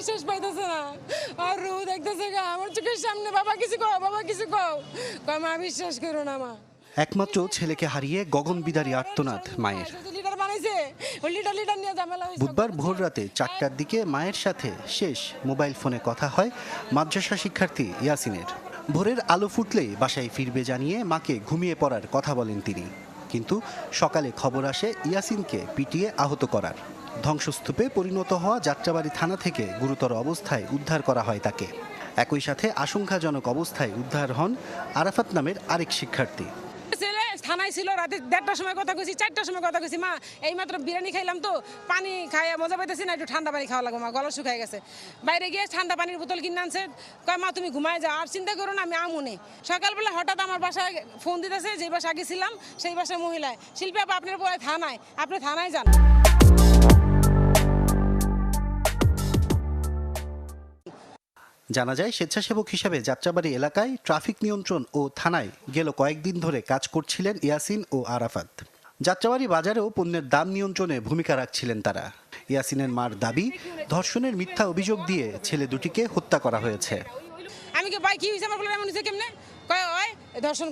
বিশ্বাস পাইতেছে না। আর রু দেখতেছে গা আমার চোখের সামনে বাবা কিছু কও বাবা কিছু কও। কয় মা বিশ্বাস করো না মা। একমাত্র ছেলেকে হারিয়ে গগন বিদারী আর্তনাদ মায়ের। বুধবার ভোর রাতে চারটার দিকে মায়ের সাথে শেষ মোবাইল ফোনে কথা হয় মাদ্রাসা শিক্ষার্থী ইয়াসিনের। ভোরের আলো ফুটলেই বাসায় ফিরবে জানিয়ে মাকে ঘুমিয়ে পড়ার কথা বলেন তিনি। কিন্তু সকালে খবর আসে ইয়াসিনকে পিটিয়ে আহত করার। ধ্বংসস্তূপে পরিণত হওয়া যাত্রাবাড়ি থানা থেকে গুরুতর অবস্থায় উদ্ধার করা হয় তাকে। একই সাথে আশঙ্কাজনক অবস্থায় উদ্ধার হন আরাফাত নামের আরেক শিক্ষার্থী। থানায় ছিল রাতে দেড়টার সময় কথা কইছি, চারটার সময় কথা কইছি, মা, এই মাত্র বিরিয়ানি খাইলাম তো, পানি খাইয়া মজা পাইতেছি না, একটু ঠান্ডা পানি খাওয়া লাগবে, মা, গলা শুকাই গেছে। বাইরে গিয়ে ঠান্ডা পানির বোতল কিনে আনছে, কয়, মা, তুমি ঘুমায় যাও, আর চিন্তা করো না, আমি আমুনে। সকালবেলা হঠাৎ আমার বাসায় ফোন দিতেছে, যে বাসায় আগে ছিলাম সেই বাসায় মহিলায়, শিল্পী আপা, আপনার পরে থানায়, আপনি থানায় যান। জানা যায়, স্বেচ্ছাসেবক হিসেবে যাত্রাবাড়ি এলাকায় ট্রাফিক নিয়ন্ত্রণ ও থানায় গেল কয়েকদিন ধরে কাজ করছিলেন ইয়াসিন ও আরাফাত। যাত্রাবাড়ি বাজারেও পণ্যের দাম নিয়ন্ত্রণে ভূমিকা রাখছিলেন তারা। ইয়াসিনের মার দাবি, ধর্ষণের মিথ্যা অভিযোগ দিয়ে ছেলে দুটিকে হত্যা করা হয়েছে। আমি কি ভাই, কি আমার বলে কেমনে? কয়, ওই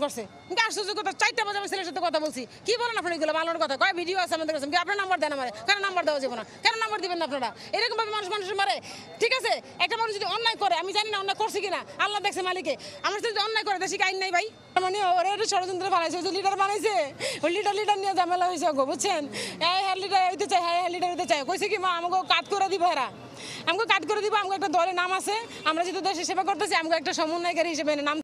করছে। চারটা বাজে ছেলের সাথে কথা বলছি। কি বলেন আপনার এগুলো? ভালোর কথা। কয় ভিডিও আছে আমাদের কাছে। আপনার নাম্বার দেন আমার? কেন নাম্বার দেওয়া যাবে না? কেন নাম্বার দিবেন না আপনারা? এরকমভাবে মানুষ মানুষ মারে। ঠিক আছে? একটা মানুষ যদি অন্যায় করে, আমি জানি না অন্যায় করছে কিনা। আল্লাহ দেখছে মালিকে। আমার যদি অন্যায় করে, দেশে আইন নাই ভাই? মানে ওরা একটা ষড়যন্ত্র বানাইছে যে লিডার বানাইছে। লিডার লিডার নিয়ে ঝামেলা হয়েছে গো বুঝছেন? এই হ্যাঁ লিডার হইতে চাই হ্যাঁ হ্যাঁ লিডার হইতে চাই কইছে কি, মা আমাকে কাট করে দিব এরা। আমাকে কাট করে দিব, আমাকে একটা দলের নাম আছে। আমরা যেহেতু দেশের সেবা করতেছি, আমাকে একটা সমন্বয়কারী হিসেবে নাম